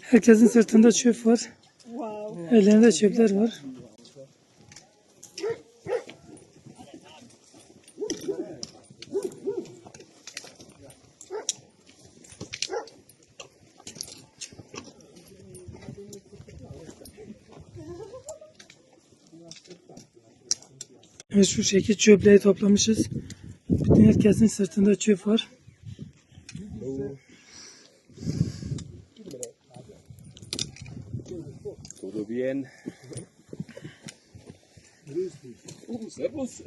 Herkesin sırtında çöp var. Ellerinde çöpler var. Evet şu şekil çöpleri toplamışız. Bütün herkesin sırtında çöp var. Bien. Servus.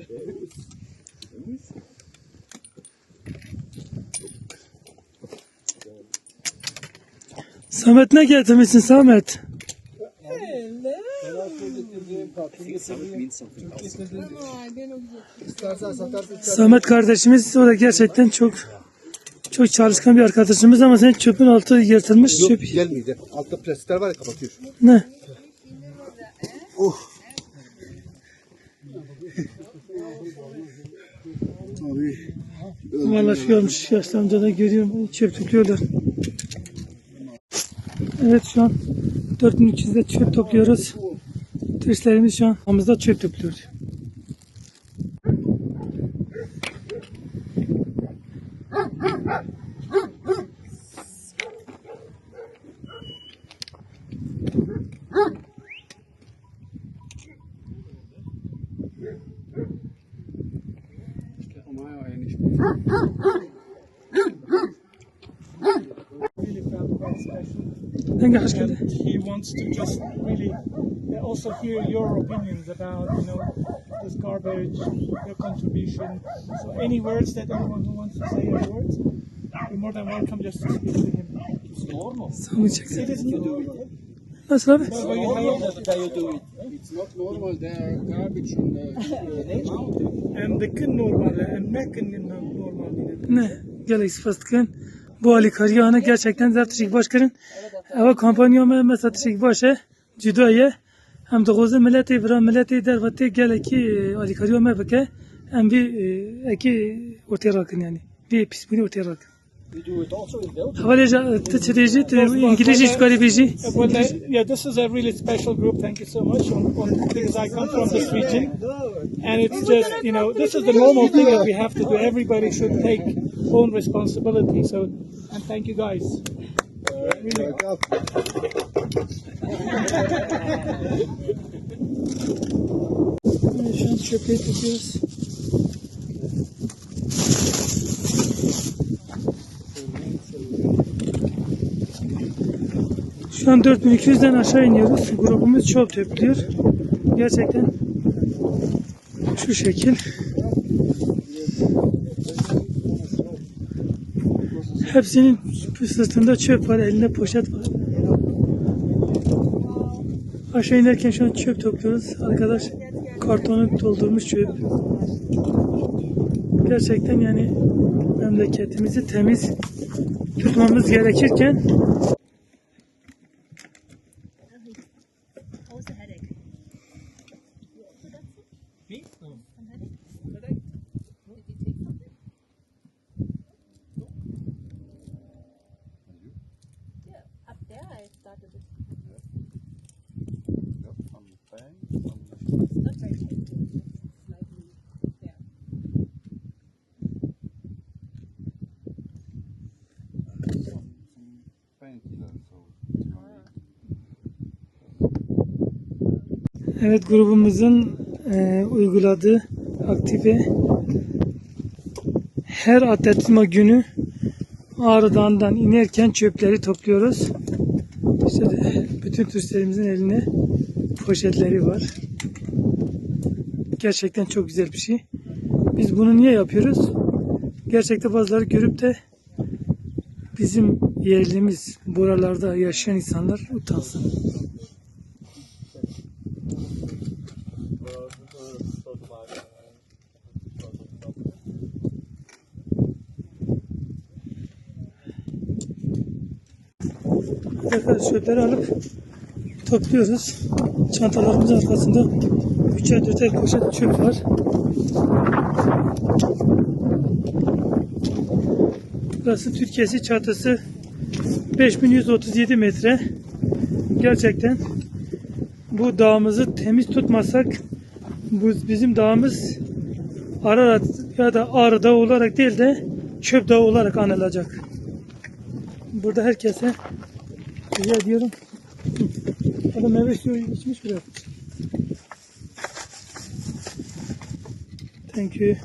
Samet ne getirmişsin Samet? Samet kardeşimiz o da gerçekten çok çok çalışkan bir arkadaşımız ama senin çöpün altı yırtılmış Yok çöp. gelmeyecek. Altta plastikler var ya kapatıyor. Ne? Abi. Valla şu olmuş yaşlı amca da görüyorum çöp topluyorlar. Evet şu an 4200'de çöp topluyoruz. Turistlerimiz şu an hamızda çöp topluyor. And he wants to just really uh, also hear your opinions about, you know, this garbage, your contribution. So any words that anyone who wants to say any words, you're more than welcome just to speak to him. Sağ olun çeksin. It is new. Nasıl abi? It's not normal. There are garbage on the mountain. Emdekin normalde, emmekin normalde. Ne? Gel ispatkın. Bu Ali Karyana gerçekten zertişik başkarın. Eva kampanya me mesela tişik başe. Cüdaya. Hem de gozu milleti vira milleti dervati gel ki Ali Karyana beke. Hem bir e, eki ortaya rakın yani. Bir pismini ortaya rakın. Havaleca tçirici İngilizce çıkarı bizi. Well, that, yeah, this is a really special group. Thank you so much. On, on, because I come from this region, and it's just you know this is the normal thing that we have to do. Everybody should take own responsibility. So, and thank you guys. Really. Evet, Şu an çöpleri tutuyoruz. Şu an 4200'den aşağı iniyoruz. Grubumuz çok topluyor. Gerçekten şu şekil. Hepsinin sırtında çöp var, elinde poşet var. Aşağı inerken şu an çöp topluyoruz. Arkadaş kartonu doldurmuş çöp. Gerçekten yani memleketimizi temiz tutmamız gerekirken How's the headache? Yeah, up started it. Evet grubumuzun e, uyguladığı aktive her atletizma günü Ağrı Dağı'ndan inerken çöpleri topluyoruz. İşte de bütün turistlerimizin eline poşetleri var. Gerçekten çok güzel bir şey. Biz bunu niye yapıyoruz? Gerçekten bazıları görüp de bizim yerlimiz buralarda yaşayan insanlar utansın. Arkadaşlar çöpleri alıp topluyoruz. Çantalarımızın arkasında 3'er 4'er poşet çöp var. Burası Türkiye'si çatısı 5137 metre. Gerçekten bu dağımızı temiz tutmasak bu bizim dağımız Ararat ya da Ağrı Dağı olarak değil de Çöp Dağı olarak anılacak. Burada herkese rica ediyorum. Adam meyve suyu içmiş bırakmış. Thank you.